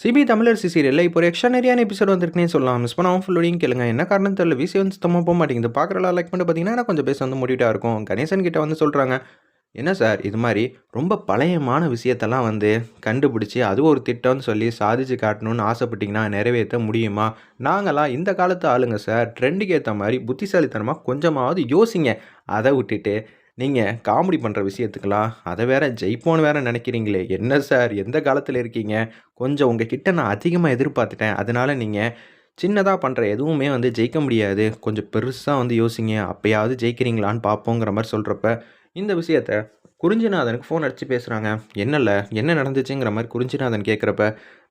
CP Tamilarasi சீரியலில் இப்போ ஒரு எக்ஸ்ட்ரா நிறையான எபிசோட் வந்திருக்குனே சொல்லலாம் மிஸ் பண்ணாமல் ஃபுல்லோடையும் கேளுங்க. என்ன காரணம் தெரியல. விசி வந்து சுத்தமாக போக மாட்டேங்குது. பார்க்குறலாம் லைக் பண்ணி பார்த்தீங்கன்னா கொஞ்சம் பேச வந்து முடிவிட்டாக இருக்கும். கணேசன் கிட்ட வந்து சொல்கிறாங்க என்ன சார் இது மாதிரி ரொம்ப பழையமான விஷயத்தெல்லாம் வந்து கண்டுபிடிச்சி அது ஒரு திட்டம்னு சொல்லி சாதிச்சு காட்டணும்னு ஆசைப்பட்டீங்கன்னா நிறைவேற்ற முடியுமா? நாங்களாம் இந்த காலத்து ஆளுங்க சார் ட்ரெண்டுக்கு ஏற்ற மாதிரி புத்திசாலித்தனமாக கொஞ்சமாவது யோசிங்க. அதை விட்டுட்டு நீங்கள் காமெடி பண்ணுற விஷயத்துக்கெல்லாம் அதை வேற ஜெயிப்போன்னு வேற நினைக்கிறீங்களே. என்ன சார்? எந்த காலத்தில் இருக்கீங்க? கொஞ்சம் உங்கள் கிட்ட நான் அதிகமாக எதிர்பார்த்துட்டேன். அதனால் நீங்கள் சின்னதாக பண்ணுற எதுவுமே வந்து ஜெயிக்க முடியாது. கொஞ்சம் பெருசாக வந்து யோசிங்க. அப்போயாவது ஜெயிக்கிறீங்களான்னு பார்ப்போங்கிற மாதிரி சொல்கிறப்ப இந்த விஷயத்த குறிஞ்சிநாதனுக்கு ஃபோன் அடித்து பேசுகிறாங்க என்னல்ல? என்ன நடந்துச்சுங்கிற மாதிரி குறிஞ்சிநாதன் கேட்குறப்ப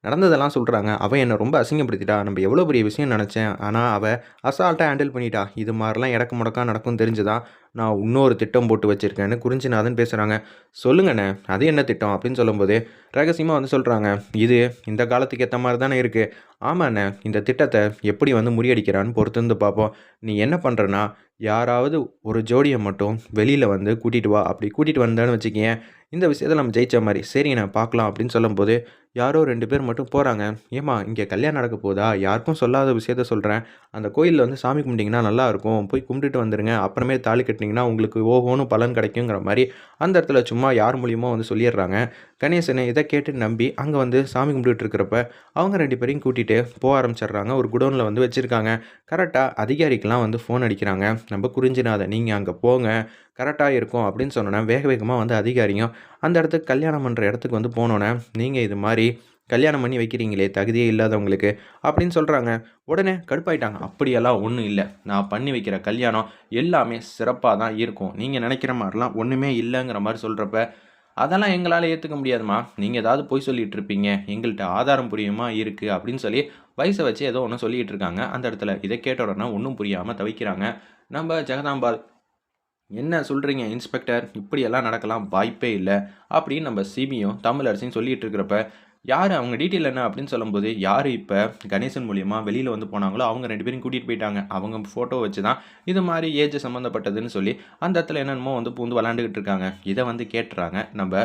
நடந்ததெல்லாம் சொல்கிறாங்க அவன் என்னை ரொம்ப அசிங்கப்படுத்திட்டா. நம்ம எவ்வளோ பெரிய விஷயம் நினச்சேன். ஆனால் அவள் அசால்ட்டாக ஹேண்டில் பண்ணிட்டா. இது மாதிரிலாம் இடக்கு முடக்கா நடக்கும் தெரிஞ்சுதான் நான் இன்னொரு திட்டம் போட்டு வச்சுருக்கேன்னு குறிஞ்சிநாதன் பேசுகிறாங்க சொல்லுங்கண்ணே அது என்ன திட்டம் அப்படின்னு சொல்லும்போது ரகசியமாக வந்து சொல்கிறாங்க இது இந்த காலத்துக்கு ஏற்ற மாதிரி தானே இருக்குது ஆமாண்ணே இந்த திட்டத்தை எப்படி வந்து முறியடிக்கிறான்னு பொறுத்து வந்து பார்ப்போம். நீ என்ன பண்ணுறனா யாராவது ஒரு ஜோடியை மட்டும் வெளியில் வந்து கூட்டிகிட்டு வா. அப்படி கூட்டிகிட்டு வந்தேன்னு வச்சுக்கேன் இந்த விஷயத்தில் நம்ம ஜெயிச்ச மாதிரி சரி நான் பார்க்கலாம் அப்படின்னு சொல்லும்போது யாரோ ரெண்டு பேர் மட்டும் போகிறாங்க ஏம்மா இங்கே கல்யாணம் நடக்க போதா யாருக்கும் சொல்லாத விஷயத்த சொல்கிறேன் அந்த கோயிலில் வந்து சாமி கும்பிட்டிங்கன்னா நல்லாயிருக்கும் போய் கும்பிட்டுட்டு வந்துடுங்க அப்புறமே தாலி கட்டினீங்கன்னா உங்களுக்கு ஓஹோன்னு பலன் கிடைக்குங்கிற மாதிரி அந்த இடத்துல சும்மா யார் மூலியமாக வந்து சொல்லிடுறாங்க. கணேசனை இதை கேட்டு நம்பி அங்கே வந்து சாமி கும்பிட்டுட்டு இருக்கிறப்ப அவங்க ரெண்டு பேரையும் கூட்டிகிட்டு போக ஆரம்பிச்சிடுறாங்க. ஒரு குடோனில் வந்து வச்சுருக்காங்க. கரெக்டாக அதிகாரிக்கெலாம் வந்து ஃபோன் அடிக்கிறாங்க. நம்ம குறிஞ்சினாத நீங்கள் அங்கே போங்க. கரெக்டாக இருக்கும். அப்படின்னு சொன்னோன்னா வேக வேகமாக வந்து அதிகாரியும் அந்த இடத்துக்கு கல்யாணம் பண்ணுற இடத்துக்கு வந்து போனோன்னே நீங்கள் இது மாதிரி கல்யாணம் பண்ணி வைக்கிறீங்களே தகுதியே இல்லாதவங்களுக்கு அப்படின்னு சொல்கிறாங்க உடனே கடுப்பாயிட்டாங்க. அப்படியெல்லாம் ஒன்றும் இல்லை. நான் பண்ணி வைக்கிற கல்யாணம் எல்லாமே சிறப்பாக தான் இருக்கும். நீங்கள் நினைக்கிற மாதிரிலாம் ஒன்றுமே இல்லைங்கிற மாதிரி சொல்கிறப்ப அதெல்லாம் எங்களால் ஏற்றுக்க முடியாதுமா நீங்கள் ஏதாவது போய் சொல்லிகிட்டு இருப்பீங்க. எங்கள்கிட்ட ஆதாரம் புரியுமா இருக்குது அப்படின்னு சொல்லி வயசை வச்சு ஏதோ ஒன்று சொல்லிகிட்டு இருக்காங்க. அந்த இடத்துல இதை கேட்ட உடனே ஒன்றும் புரியாமல் தவிக்கிறாங்க. நம்ம ஜெகதாம்பால் என்ன சொல்கிறீங்க இன்ஸ்பெக்டர்? இப்படியெல்லாம் நடக்கலாம் வாய்ப்பே இல்லை. அப்படின்னு நம்ம சிபியும் தமிழரசியும் சொல்லிகிட்டு இருக்கிறப்ப யார் அவங்க டீட்டெயில் என்ன அப்படின்னு சொல்லும்போது யார் இப்போ கணேசன் மூலியமாக வெளியில் வந்து போனாங்களோ அவங்க ரெண்டு பேரும் கூட்டிகிட்டு போயிட்டாங்க. அவங்க ஃபோட்டோ வச்சு தான் இது மாதிரி ஏஜ் சம்மந்தப்பட்டதுன்னு சொல்லி அந்த இடத்துல என்னென்னமோ வந்து பூந்து விளாண்டுக்கிட்டு இருக்காங்க. இதை வந்து கேட்டுறாங்க. நம்ம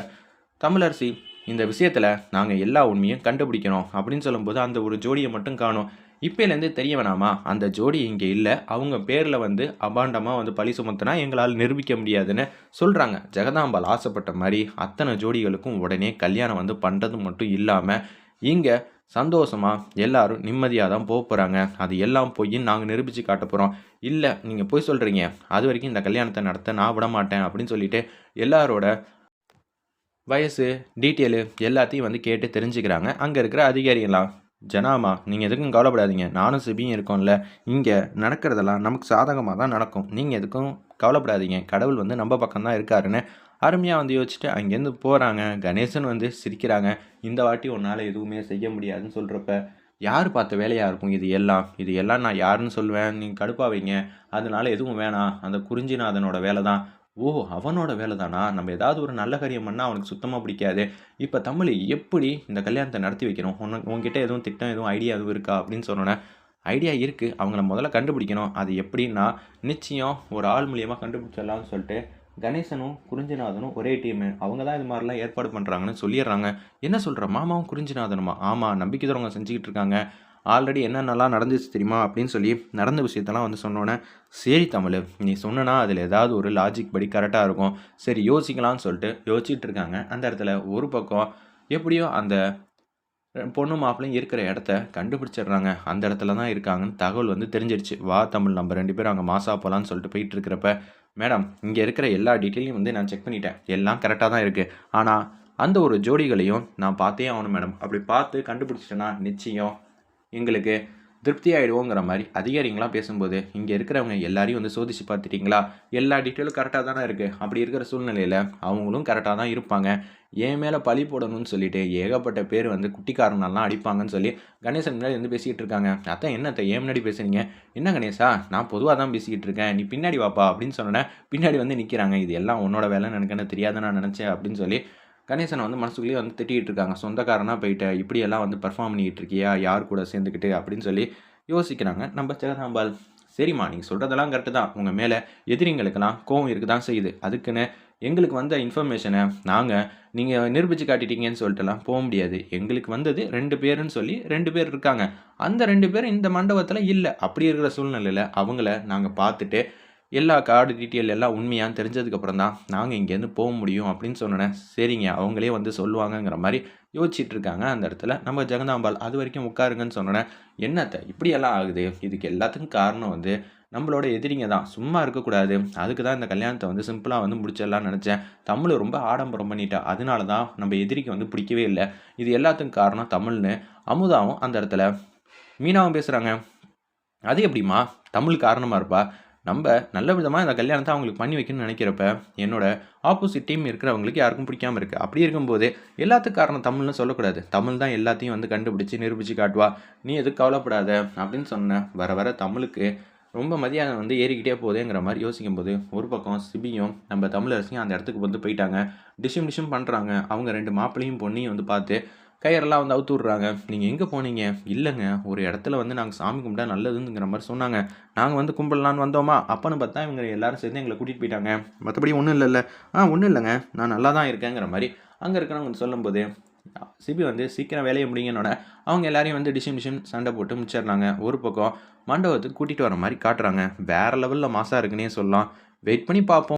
தமிழரசி இந்த விஷயத்தில் நாங்கள் எல்லா உண்மையும் கண்டுபிடிக்கணும் அப்படின்னு சொல்லும்போது அந்த ஒரு ஜோடியை மட்டும் காணும். இப்போலேருந்து தெரிய வேணாமா? அந்த ஜோடி இங்கே இல்லை. அவங்க பேரில் வந்து அபாண்டமாக வந்து பழி சுமத்தினா எங்களால் நிரூபிக்க முடியாதுன்னு சொல்கிறாங்க ஜெகதாம்பால் ஆசைப்பட்ட மாதிரி அத்தனை ஜோடிகளுக்கும் உடனே கல்யாணம் வந்து பண்ணுறது மட்டும் இல்லாமல் இங்கே சந்தோஷமாக எல்லாரும் நிம்மதியாக தான் போக போகிறாங்க அது எல்லாம் போய் நாங்கள் நிரூபித்து காட்ட போகிறோம் இல்லை நீங்கள் போய் சொல்கிறீங்க அது வரைக்கும் இந்த கல்யாணத்தை நடத்த நான் விட மாட்டேன் அப்படின்னு சொல்லிட்டு எல்லாரோட வயசு டீட்டெயிலு எல்லாத்தையும் வந்து கேட்டு தெரிஞ்சுக்கிறாங்க. அங்கே இருக்கிற அதிகாரிகளாம் ஜனாமா நீங்கள் எதுக்கும் கவலைப்படாதீங்க. நானும் சிபியும் இருக்கோம்ல. இங்கே நடக்கிறதெல்லாம் நமக்கு சாதகமாக தான் நடக்கும். நீங்கள் எதுக்கும் கவலைப்படாதீங்க. கடவுள் வந்து நம்ம பக்கம் தான் இருக்காருன்னு அருமையாக வந்து யோசிச்சுட்டு அங்கேருந்து போகிறாங்க கணேசன் வந்து சிரிக்கிறாங்க. இந்த வாட்டி உன்னால் எதுவுமே செய்ய முடியாதுன்னு சொல்கிறப்ப யார் பார்த்த வேலையாக இருக்கும் இது எல்லாம்? இது எல்லாம் நான் யாருன்னு சொல்லுவேன்? நீங்கள் கடுப்பாவீங்க அதனால எதுவும் வேணாம். அந்த குறிஞ்சிநாதனோட வேலை தான். ஓ அவனோட வேலை தானா நம்ம ஏதாவது ஒரு நல்ல காரியம் பண்ணால் அவனுக்கு சுத்தமாக பிடிக்காது. இப்போ தமிழ் எப்படி இந்த கல்யாணத்தை நடத்தி வைக்கணும்? உன் உங்ககிட்ட எதுவும் திட்டம் எதுவும் ஐடியா எதுவும் இருக்கா? அப்படின்னு சொன்னோன்னே ஐடியா இருக்குது அவங்கள முதல்ல கண்டுபிடிக்கணும். அது எப்படின்னா நிச்சயம் ஒரு ஆள் மூலியமாக கண்டுபிடிச்சிடலாம்னு சொல்லிட்டு கணேசனும் குறிஞ்சிநாதனும் ஒரே டீமு அவங்க தான் இது மாதிரிலாம் ஏற்பாடு பண்ணுறாங்கன்னு சொல்லிடுறாங்க. என்ன சொல்கிற மாமாவும் குறிஞ்சிநாதனுமா ஆமாம் நம்பிக்கை தரவங்க செஞ்சுக்கிட்டு இருக்காங்க. ஆல்ரெடி என்னென்னலாம் நடந்துச்சு தெரியுமா அப்படின்னு சொல்லி நடந்த விஷயத்தெல்லாம் வந்து சொன்னோன்னே சரி தமிழ் நீ சொன்னனா அதில் ஏதாவது ஒரு லாஜிக் படி கரெக்டாக இருக்கும். சரி யோசிக்கலாம்னு சொல்லிட்டு யோசிச்சுட்டு இருக்காங்க. அந்த இடத்துல ஒரு பக்கம் எப்படியோ அந்த பொண்ணு மாப்பிள்ளையும் இருக்கிற இடத்த கண்டுபிடிச்சிடுறாங்க. அந்த இடத்துல தான் இருக்காங்கன்னு தகவல் வந்து தெரிஞ்சிடுச்சு வா தமிழ் நம்ம ரெண்டு பேரும் அங்கே மாசா போகலான்னு சொல்லிட்டு போயிட்டு இருக்கிறப்ப மேடம் இங்கே இருக்கிற எல்லா டீட்டெயிலையும் வந்து நான் செக் பண்ணிட்டேன். எல்லாம் கரெக்டாக தான் இருக்குது ஆனால் அந்த ஒரு ஜோடிகளையும் நான் பார்த்தே ஆகணும் மேடம். அப்படி பார்த்து கண்டுபிடிச்சிட்டேன்னா நிச்சயம் எங்களுக்கு திருப்தி ஆகிடுவோங்கிற மாதிரி அதிகாரிங்களாம் பேசும்போது இங்கே இருக்கிறவங்க எல்லாரையும் வந்து சோதிச்சு பார்த்துட்டிங்களா? எல்லா டீட்டெயிலும் கரெக்டாக தானே இருக்குது அப்படி இருக்கிற சூழ்நிலையில் அவங்களும் கரெக்டாக தான் இருப்பாங்க. என் மேலே பழி போடணும்னு சொல்லிட்டு ஏகப்பட்ட பேர் வந்து குட்டிக்காரனெல்லாம் அடிப்பாங்கன்னு சொல்லி கணேசன் முன்னாடி வந்து பேசிக்கிட்டு இருக்காங்க. அதான் என்னத்தை ஏன் முன்னாடி பேசுறீங்க என்ன கணேசா நான் பொதுவாக தான் பேசிக்கிட்டு இருக்கேன். நீ பின்னாடி வாப்பா அப்படின்னு சொன்னேன் பின்னாடி வந்து நிற்கிறாங்க இது எல்லாம் உன்னோட வேலைன்னு எனக்கு என்ன தெரியாதுன்னு நான் நினச்சேன் அப்படின்னு சொல்லி கணேசனை வந்து மனசுக்குள்ளேயே வந்து திட்டிகிட்டு இருக்காங்க. சொந்தக்காரனாக போயிட்ட இப்படியெல்லாம் வந்து பர்ஃபார்ம் பண்ணிக்கிட்டு இருக்கியா? யார் கூட சேர்ந்துக்கிட்டு? அப்படின்னு சொல்லி யோசிக்கிறாங்க. நம்ம சிலதாம்பால் சரிம்மா நீங்கள் சொல்கிறதெல்லாம் கரெக்டு தான். உங்கள் மேலே எதிரிங்களுக்கெல்லாம் கோவம் இருக்க தான் செய்யுது. அதுக்குன்னு எங்களுக்கு வந்த இன்ஃபர்மேஷனை நாங்கள் நீங்கள் நிரூபித்து காட்டிட்டீங்கன்னு சொல்லிட்டுலாம் போக முடியாது. எங்களுக்கு வந்தது ரெண்டு பேருன்னு சொல்லி ரெண்டு பேர் இருக்காங்க. அந்த ரெண்டு பேரும் இந்த மண்டபத்தில் இல்லை. அப்படி இருக்கிற சூழ்நிலையில் அவங்கள நாங்கள் பார்த்துட்டு எல்லா கார்டு டீட்டெயில் எல்லாம் உண்மையான்னு தெரிஞ்சதுக்கப்புறம் தான் நாங்கள் இங்கேருந்து போக முடியும் அப்படின்னு சொன்னேன் சரிங்க அவங்களே வந்து சொல்லுவாங்கங்கிற மாதிரி யோசிச்சுட்டு இருக்காங்க அந்த இடத்துல. நம்ம ஜெகதாம்பாள் அது வரைக்கும் உட்காருங்கன்னு சொன்னேன் என்னத்தை இப்படியெல்லாம் ஆகுது? இதுக்கு எல்லாத்துக்கும் காரணம் வந்து நம்மளோட எதிரிங்க தான். சும்மா இருக்கக்கூடாது. அதுக்கு தான் இந்த கல்யாணத்தை வந்து சிம்பிளாக வந்து முடிச்சிடலாம்னு நினச்சேன். தமிழ் ரொம்ப ஆடம்பரம் பண்ணிட்டா அதனால தான் நம்ம எதிரிக்கு வந்து பிடிக்கவே இல்லை. இது எல்லாத்துக்கும் காரணம் தமிழ்னு. அமுதாவும் அந்த இடத்துல மீனாவும் பேசுகிறாங்க அது எப்படிம்மா? தமிழ் காரணமாக இருப்பா? நம்ம நல்ல விதமாக இந்த கல்யாணத்தை அவங்களுக்கு பண்ணி வைக்கணும்னு நினைக்கிறப்ப என்னோட ஆப்போசிட் டீம் இருக்கிறவங்களுக்கு யாருக்கும் பிடிக்காம இருக்குது அப்படி இருக்கும்போது எல்லாத்துக்கும் காரணம் தமிழ்னு சொல்லக்கூடாது. தமிழ் தான் எல்லாத்தையும் வந்து கண்டுபிடிச்சி நிரூபித்து காட்டுவா. நீ எதுக்கு கவலைப்படாத? அப்படின்னு சொன்னேன் வர வர தமிழுக்கு ரொம்ப மதியானம் வந்து ஏறிக்கிட்டே போகுதுங்கிற மாதிரி யோசிக்கும் போது ஒரு பக்கம் சிபியும் நம்ம தமிழரசியும் அந்த இடத்துக்கு வந்து போயிட்டாங்க. டிஷும் டிஷும் பண்ணுறாங்க அவங்க ரெண்டு மாப்பிளையும் பொண்ணையும் வந்து பார்த்து கயிறெல்லாம் வந்து அவுத்து விட்றாங்க. நீங்கள் எங்கே போனீங்க? இல்லைங்க. ஒரு இடத்துல வந்து நாங்கள் சாமி கும்பிட்டா நல்லதுங்கிற மாதிரி சொன்னாங்க. நாங்கள் வந்து கும்பிடலான்னு வந்தோமா? அப்பன்னு பார்த்தா இவங்க எல்லாரும் சேர்ந்து எங்களை கூட்டிகிட்டு போயிட்டாங்க. மற்றபடி ஒன்றும் இல்லைல்ல. ஆ ஒன்றும் இல்லைங்க. நான் நல்லா தான் இருக்கேங்கிற மாதிரி அங்கே இருக்கிறவங்க சொல்லும்போது சிபி வந்து சீக்கிரம் வேலையை முடிங்கன்னோட அவங்க எல்லாரையும் வந்து டிஷின் டிஷன் சண்டை போட்டு முடிச்சிடுறாங்க ஒரு பக்கம் மண்டபத்துக்கு கூட்டிகிட்டு வர மாதிரி காட்டுறாங்க. வேறு லெவலில் மாசாக இருக்குன்னே சொல்லலாம். வெயிட் பண்ணி பார்ப்போம்.